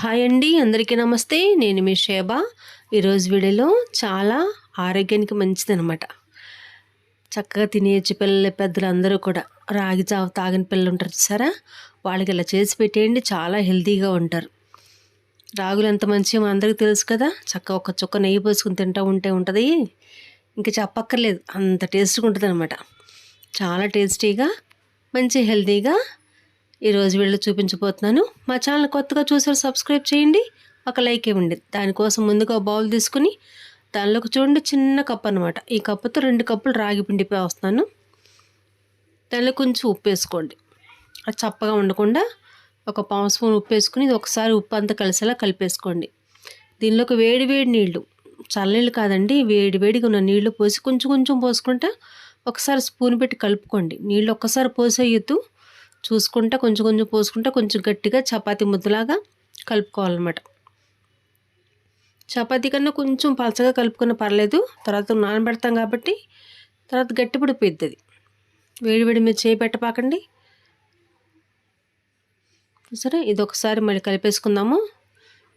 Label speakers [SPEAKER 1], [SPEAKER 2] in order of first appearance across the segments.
[SPEAKER 1] Hi అండి అందరికీ నమస్తే. నేను మీ షేబా ఈరోజు వీడియోలో చాలా ఆరోగ్యానికి మంచిదనమాట చక్కగా తినేయచ్చు పిల్లలు పెద్దలు అందరూ కూడా రాగి జావ తాగిన పిల్లలు ఉంటారు చూసారా? వాళ్ళకి ఇలా చేసి పెట్టేయండి చాలా హెల్తీగా ఉంటారు. రాగులు ఎంత మంచిగా మా అందరికీ తెలుసు కదా. చక్కగా ఒక చుక్క నెయ్యి పోసుకుని తింటూ ఉంటే ఉంటుంది. ఇంకా చెప్పక్కర్లేదు అంత టేస్ట్గా ఉంటుంది అనమాట చాలా టేస్టీగా మంచి హెల్తీగా ఈరోజు వీళ్ళు చూపించబోతున్నాను. మా ఛానల్ కొత్తగా చూసారు సబ్స్క్రైబ్ చేయండి. ఒక లైక్ ఇవ్వండి. దానికోసం ముందుగా బౌల్ తీసుకుని దానిలోకి చూడండి. చిన్న కప్ అనమాట ఈ కప్పుతో రెండు కప్పులు రాగి పిండి వస్తాను దానిలో కొంచెం ఉప్పు వేసుకోండి. అది చప్పగా ఉండకుండా ఒక పావు స్పూన్ ఉప్పు వేసుకుని ఇది ఒకసారి ఉప్పు అంతా కలిసేలా కలిపేసుకోండి. దీనిలోకి వేడి వేడి నీళ్ళు చల్లనీళ్ళు కాదండి వేడి వేడిగా ఉన్న నీళ్ళు పోసి కొంచెం కొంచెం పోసుకుంటా ఒకసారి స్పూన్ పెట్టి కలుపుకోండి. నీళ్ళు ఒక్కసారి పోసేయద్దు. చూసుకుంటా కొంచెం కొంచెం పోసుకుంటా కొంచెం గట్టిగా చపాతి ముద్దలాగా కలుపుకోవాలన్నమాట. చపాతీ కన్నా కొంచెం పలచగా కలుపుకున్న పర్లేదు తర్వాత నానబెడతాం కాబట్టి తర్వాత గట్టి పడిపోయింది అది. వేడివేడి మీరు చేయి పెట్టపాకండి. సరే ఇది ఒకసారి మళ్ళీ కలిపేసుకుందాము.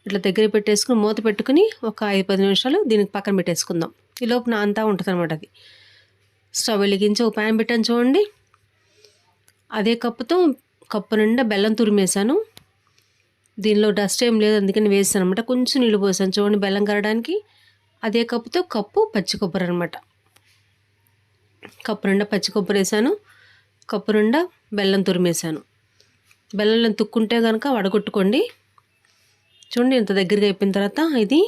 [SPEAKER 1] ఇట్లా దగ్గర పెట్టేసుకుని మూత పెట్టుకుని ఒక ఐదు పది నిమిషాలు దీనికి పక్కన పెట్టేసుకుందాం. ఈ లోపు అంతా ఉంటుంది అనమాట అది. స్టవ్ వెలిగించి ఒక ప్యాన్ పెట్టాను చూడండి. అదే కప్పుతో కప్పు నిండా బెల్లం తురిమేశాను. దీనిలో డస్ట్ ఏం లేదు అందుకని వేసాను అనమాట కొంచెం నీళ్ళు పోసాను. చూడండి బెల్లం కరడానికి అదే కప్పుతో కప్పు పచ్చి కొబ్బరి అనమాట కప్పు నిండా పచ్చి కొబ్బరి వేసాను కప్పు నిండా బెల్లం తురిమేశాను. బెల్లం తుక్కుంటే కనుక వడగొట్టుకోండి. చూడండి ఇంత దగ్గరగా అయిపోయిన తర్వాత ఇది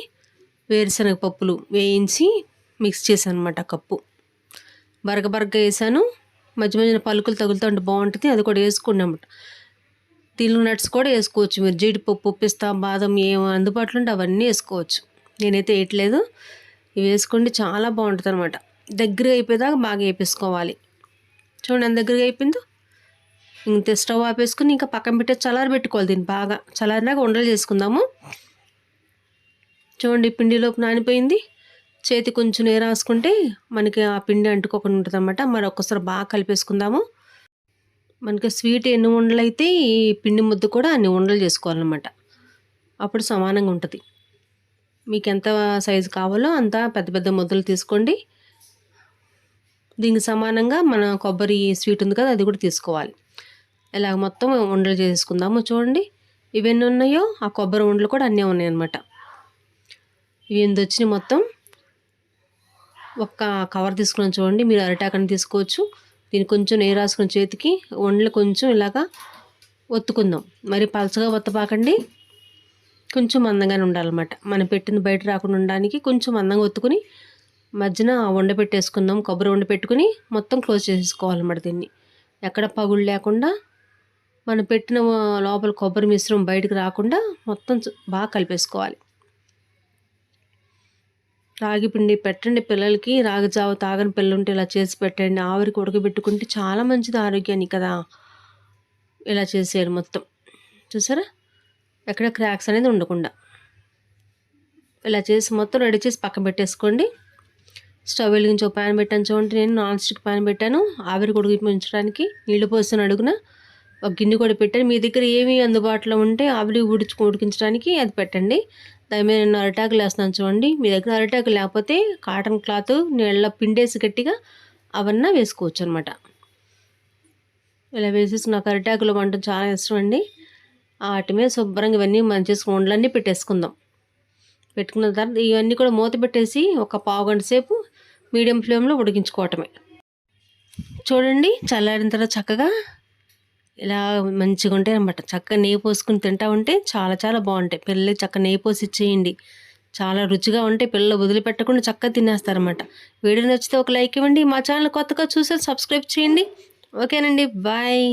[SPEAKER 1] వేరుశనగ పప్పులు వేయించి మిక్స్ చేశాను అనమాట కప్పు. బరగ బరగ వేసాను మధ్య మధ్యన పలుకులు తగులుతూ ఉంటే బాగుంటుంది. అది కూడా వేసుకోండి అనమాట దీనిలో నట్స్ కూడా వేసుకోవచ్చు. మీరు జీడిపప్పు పిస్తా బాదం ఏం అందుబాటులో ఉంటే అవన్నీ వేసుకోవచ్చు. నేనైతే వేయట్లేదు. ఇవి వేసుకోండి చాలా బాగుంటుంది అనమాట దగ్గరగా అయిపోయేదాకా బాగా వేపేసుకోవాలి. చూడండి ఎంత దగ్గరగా అయిపోయిందో. ఇంత స్టవ్ ఆపేసుకుని ఇంకా పక్కన పెట్టే చల్లారి పెట్టుకోవాలి దీన్ని బాగా. చల్లారినాక ఉండలు చేసుకుందాము. చూడండి పిండిలోపు నానిపోయింది. చేతి కొంచెం నీరు రాసుకుంటే మనకి ఆ పిండి అంటుకోకుండా ఉంటుంది అనమాట మరి ఒక్కసారి బాగా కలిపేసుకుందాము. మనకి స్వీట్ ఎన్ని ఉండలు అయితే ఈ పిండి ముద్ద కూడా అన్ని ఉండలు చేసుకోవాలన్నమాట. అప్పుడు సమానంగా ఉంటుంది. మీకు ఎంత సైజు కావాలో అంత పెద్ద పెద్ద ముద్దలు తీసుకోండి. దీనికి సమానంగా మన కొబ్బరి స్వీట్ ఉంది కదా అది కూడా తీసుకోవాలి. ఇలాగ మొత్తం ఉండలు చేసుకుందాము చూడండి. ఇవన్నీ ఉన్నాయో ఆ కొబ్బరి ఉండలు కూడా అన్నీ ఉన్నాయన్నమాట. ఇవి ఎందు వచ్చినాయి మొత్తం? ఒక్క కవర్ తీసుకుని చూడండి. మీరు అరిటాకని తీసుకోవచ్చు. దీన్ని కొంచెం నెయ్యి రాసుకుని చేతికి ఒండ్లు కొంచెం ఇలాగా ఒత్తుకుందాం. మరి పలచగా ఒత్తపాకండి. కొంచెం మందంగానే ఉండాలన్నమాట. మనం పెట్టింది బయట రాకుండా ఉండడానికి కొంచెం మందంగా ఒత్తుకుని మధ్యన వండ పెట్టేసుకుందాం. కొబ్బరి వండ పెట్టుకుని మొత్తం క్లోజ్ చేసేసుకోవాలన్నమాట దీన్ని. ఎక్కడ పగులు లేకుండా మనం పెట్టిన లోపల కొబ్బరి మిశ్రమం బయటకు రాకుండా మొత్తం బాగా కలిపేసుకోవాలి. రాగి పిండి పెట్టండి పిల్లలకి రాగిజావ తాగని పిల్లలు ఉంటే ఇలా చేసి పెట్టండి ఆవిరికి ఉడకబెట్టుకుంటే చాలా మంచిది ఆరోగ్యాన్ని కదా. ఇలా చేసేయాలి మొత్తం. చూసారా? ఎక్కడ క్రాక్స్ అనేది ఉండకుండా. ఇలా చేసి మొత్తం రెడీ చేసి పక్కన పెట్టేసుకోండి. స్టవ్ వెలిగించి ఒక ప్యాన్ పెట్టాను చూడండి. నేను నాన్ స్టిక్ ప్యాన్ పెట్టాను. ఆవిరి ఉడికించడానికి నీళ్ళు పోసిన అడుగున ఒక గిన్నె కూడా పెట్టాను. మీ దగ్గర ఏమి అందుబాటులో ఉంటే ఆవిరి ఉడిచి ఉడికించడానికి అది పెట్టండి. దాని మీద నేను అరిటాకులు వేస్తున్నాను చూడండి. మీ దగ్గర అరిటాకు లేకపోతే కాటన్ క్లాత్ నీళ్ళ పిండేసి గట్టిగా అవన్నీ వేసుకోవచ్చు అనమాట ఇలా వేసేసి నాకు అరిటాకులు వంట చాలా ఇష్టం అండి. వాటి మీద శుభ్రంగా ఇవన్నీ మంచి వండ్లన్నీ పెట్టేసుకుందాం. పెట్టుకున్న తర్వాత ఇవన్నీ కూడా మూత పెట్టేసి ఒక పావు గంట సేపు మీడియం ఫ్లేమ్లో ఉడికించుకోవటమే. చూడండి చల్లారిన తర్వాత చక్కగా ఇలా మంచిగా ఉంటాయి అనమాట చక్కగా నెయ్యి పోసుకుని తింటా ఉంటే చాలా చాలా బాగుంటాయి. పిల్లలకి చక్కగా నెయ్యి పోసి ఇచ్చేయండి. చాలా రుచిగా ఉంటే పిల్లలు వదిలిపెట్టకుండా చక్కగా తినేస్తారనమాట వీడియో నచ్చితే ఒక లైక్ ఇవ్వండి. మా ఛానల్ కొత్తగా చూసే సబ్స్క్రైబ్ చేయండి. ఓకేనండి. బాయ్.